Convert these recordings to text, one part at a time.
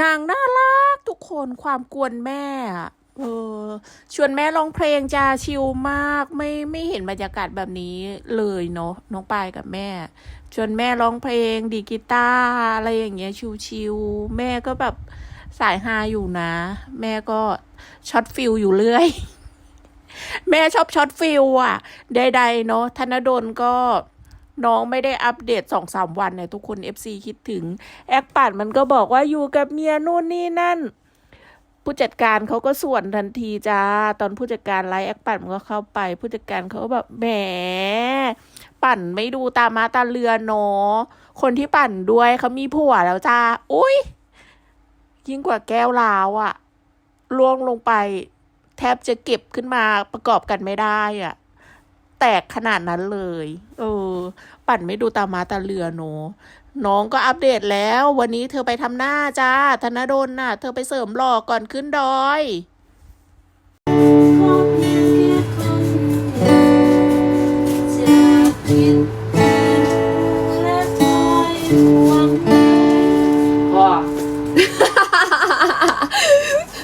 นางน่ารักทุกคนความกวนแม่อะเออชวนแม่ร้องเพลงจ้าชิลมากไม่ไม่เห็นบรรยากาศแบบนี้เลยเนาะน้องปายกับแม่ ชวนแม่ร้องเพลงดีกีตาร์อะไรอย่างเงี้ยชิวๆแม่ก็แบบสายฮาอยู่นะ แม่ก็ช็อตฟิลอยู่เรื่อย แม่ชอบช็อตฟิลอะใดๆเนาะธนดลก็ น้องไม่ได้อัปเดตสองสามวันเนี่ยทุกคน FC คิดถึง แอคปัดมันก็บอกว่าอยู่กับเมียนู่นนี่นั่น ผู้จัดการเขาก็ส่วนทันทีจ้า ตอนผู้จัดการไลฟ์แอคปัดมันก็เข้าไป ผู้จัดการเขาก็แบบแหมปั่นไม่ดูตามาตาเรือเนาะคนที่ปั่นด้วยเขามีผัวแล้วจ้าอุ้ยยิ่งกว่าแก้วลาวอะล่วงลงไป แทบจะเก็บขึ้นมาประกอบกันไม่ได้อะ แตกขนาดนั้นเลย เออ ปั่นไม่ดูตามาตาเรือเนน้องก็อัปเดตแล้ว วันนี้เธอไปทำหน้าจ้า ธนดลน่ะ เธอไปเสริมหล่อก่อนขึ้นดอยพ่อยหวังใย พอ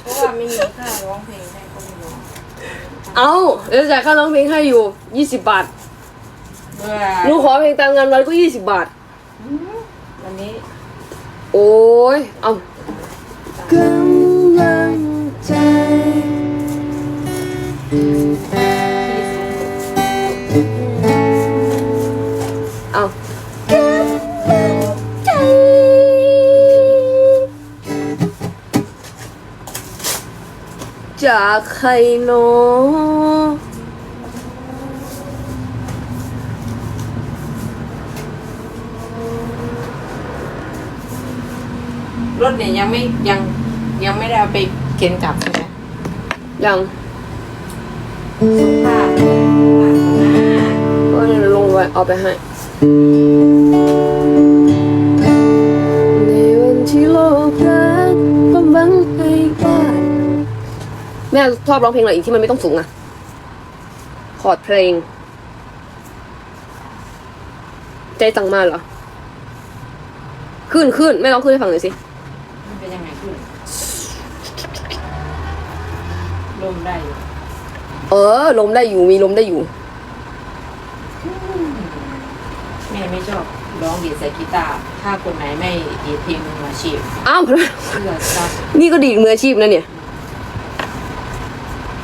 เพราะว่าไม่มีค่าร้องเพลงให้ก็ไม่ร้อง เอาเดี๋ยวจ่ายค่าร้องเพลงให้อยู่ยี่สิบบาทเบื่อหนูขอเพลงตามงานวันก็ยี่สิบบาท วันนี้ โอ้ย เอา จากใครเนาะรถเนี่ยยังไม่ยังยังไม่ได้เอาไปเข็นกลับใช่ไหมยังสุภาพนะก็เดี๋ยวลงไปเอาไปให้ แม่ชอบร้องเพลงอะไรอีกที่มันไม่ต้องสูงอะคอร์ดเพลง ใจตังมาเหรอ ขึ้นขึ้นแม่ร้องขึ้นให้ฟังหน่อยสิ มันเป็นยังไงขึ้นลมได้อยู่เออ ลมได้อยู่มีลมได้อยู่ แม่ไม่ชอบร้องดีดใส่กีตาร์ถ้าคนไหนไม่ดีดเพลงมืออาชีพอ้าว เพื่อซับนี่ก็ดีดมืออาชีพนะเนี่ย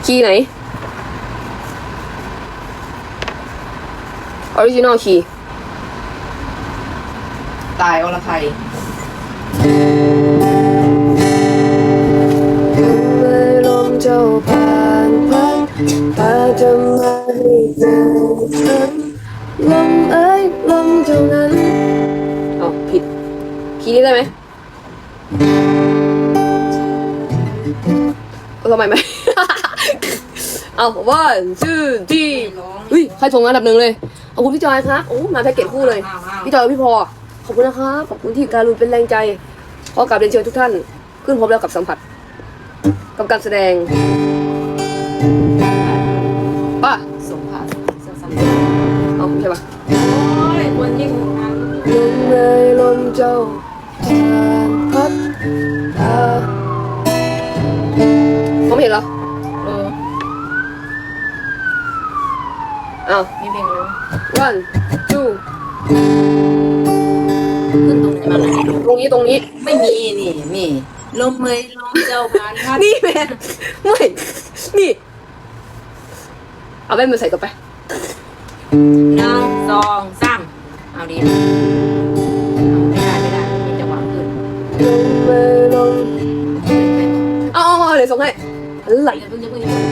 คีย์ไหนออริจินอลคีย์ตายอรไทยเมื่อลมเจ้าผ่านพัดพาจะมาให้เจอฉันลมเอ้ยลมเจ้านั้นเอาผิดคีย์นี้ได้ไหมเอาทำไมไหม เอาว่าชื่อที่ร้องอุ้ยใครส่งอันดับหนึ่งเลยขอบคุณพี่จอยครับโอ้มาแพ็กเกจคู่เลยอ้าวอ้าวพี่จอยกับพี่พอขอบคุณนะครับขอบคุณที่การุณเป็นแรงใจ ขอกราบเรียนเชิญทุกท่าน ขึ้นพบแล้วกับสัมผัสกับการแสดงป่ะสมภาษณ์สั้นเอาไม่ใช่ป่ะๆโอ้ยคนยิ่งงานลมเลยลมเจ้าผ่านพัดพาเขาไม่เห็นเหรอเออ อ้าวมีเพลงร้อง one two ขึ้นตรงไหนมาไหนดูตรงนี้ตรงนี้ ไม่มีนี่นี่ลมเมยลมเจ้าบานพัดนี่แม่ไม่นี่ เอาแว่นมาใส่ต่อไปหนึ่งสองสามเอาดีเอาไม่ได้ไม่ได้มีจังหวะขึ้นลมเลยลมเอาเอาเอาเดี๋ยวส่งให้อะไรอย่าเพิ่งอย่าเพิ่งอย่าเพิ่ง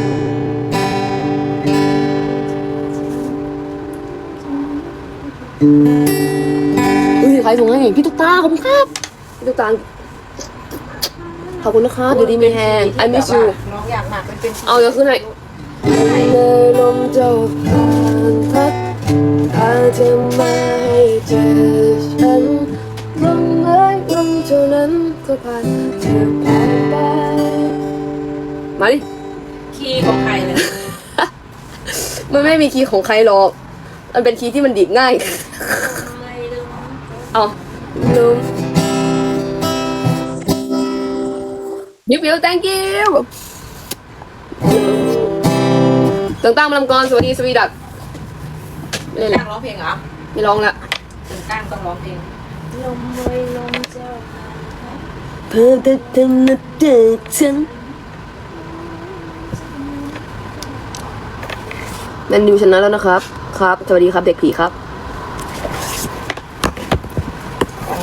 อุ้ยใครส่งให้พี่ตุ๊กตาขอบคุณครับพี่ตุ๊กตาขอบคุณนะครับอยู่ดีมีแฮง I miss you ร้องอยากมากมันเป็นเอาเดี๋ยวขึ้นให้เลยลมเจ้าผ่านพัดพาเธอมาให้เจอฉันลมเอ้ยลมเท่านั้นก็ผ่านเธอผ่านไปมาดิ คีย์ของใครเลย มันไม่มีคีย์ของใครหรอก มันเป็นคีย์ที่มันดีดง่ายเอาลมบิวบิว thank you ตึงตั้งมาลำกรสวัสดีสวีดักไม่เล่นก้าละงร้องเพลงเหรอไม่ร้องละถึงก้างต้องร้องเพลงลมเวยลมเจ้าค่ะเพื่อจะทำนัดเด็กฉันแมนดิวชนะแล้วนะครับ ครับ สวัสดีครับเด็กผีครับอ๋อ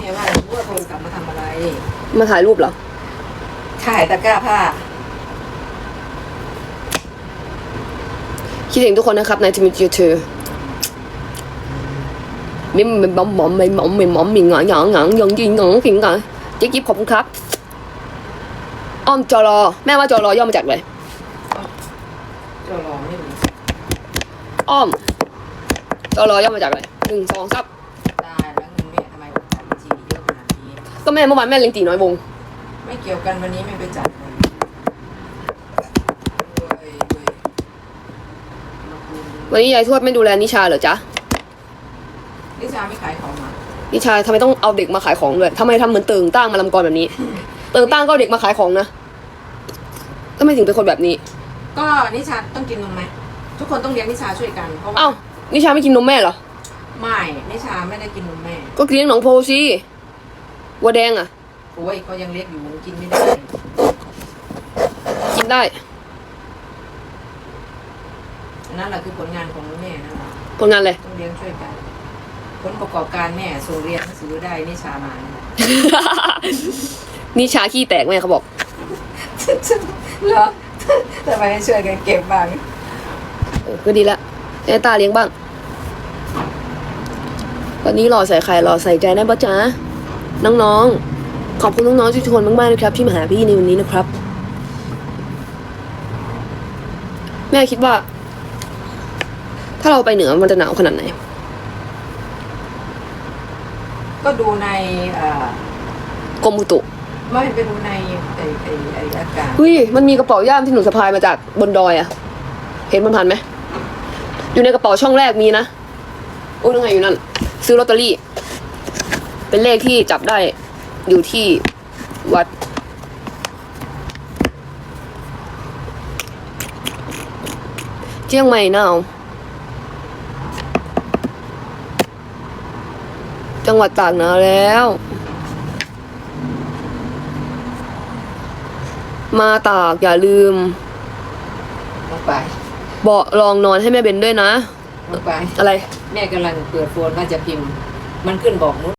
แม่ว่ารู้ว่าโทรกลับมาทำอะไร มาถ่ายรูปเหรอ ถ่ายตะกร้าผ้า คิดถึงทุกคนนะครับในทีมจีเธอมิมเป็นบอมบอมไม่หมอมไม่หมอมมีหงายหงายหงายยังยิงหงายขิงหงายเจ๊กิ๊บขอบคุณครับ อ้อมจอรอ แม่ว่าจอรอย่อมาจากอะไรจะร้องไม่รู้ อ้อมจอรอย่อมาจากอะไรหนึ่งสองซับตายแล้วเงินแม่ทำไมออกบัญชีเยอะขนาดนี้ ก็แม่เมื่อวานแม่เลี้ยงตีน้อยวง ไม่เกี่ยวกันวันนี้ไม่ไปจัดเลยเว้ยเว้ยมาคุยวันนี้ยายทวดไม่ดูแลนิชาเหรอจ๊ะ นิชาไม่ขายของมานิชาทำไมต้องเอาเด็กมาขายของด้วยทำไมทำเหมือนเติงตั้งมาลำกรแบบนี้ เติงตั้งก็เอาเด็กมาขายของนะทำไมถึงเป็นคนแบบนี้ ก็นิชาต้องกินนมไหม ทุกคนต้องเลี้ยงนิชาช่วยกันเพราะว่าเอ้านิชาไม่กินนมแม่เหรอ ไม่นิชาไม่ได้กินนมแม่ก็เลี้ยงหนองโพสิวัวแดงอะ โอ้ยเขายังเล็กอยู่กินไม่ได้กินได้อันนั่นแหละคือผลงานของแม่นั่นแหละผลงานเลย ต้องเลี้ยงช่วยกันผลประกอบการแม่ส่งเรียนหนังสือได้นิชามานั่นแหละนิชาขี้แตกแม่เขาบอก เหรอทำไมไม่ช่วยกันเก็บบ้างเออ ก็ดีละให้ตาเลี้ยงบ้าง วันนี้รอใส่ไข่รอใส่ใจได้ปะจ๊ะน้องๆ ขอบคุณน้องๆทุกคนมากๆนะครับ ที่มาหาพี่ในวันนี้นะครับ แม่คิดว่า ถ้าเราไปเหนือมันจะหนาวขนาดไหน ก็ดูในเอ่อกรมอุตุไม่ไปดูในไอ้ไอ้ไอ้อากาศเฮ้ยมันมีกระเป๋าย่ามที่หนูสะพายมาจากบนดอยอะเห็นมันผ่านไหม อยู่ในกระเป๋าช่องแรกมีนะโอ้ยังไงอยู่นั่น ซื้อลอตเตอรี่ เป็นเลขที่จับได้อยู่ที่วัด เจียงใหม่นาวจังหวัดตากหนาวแล้ว มาตากอย่าลืม ไป บาะรองนอนให้แม่เบนด้วยนะ ลงไป อะไร แม่กำลังเปิดโฟนว่าจะพิมพ์ มันขึ้นบอกนุช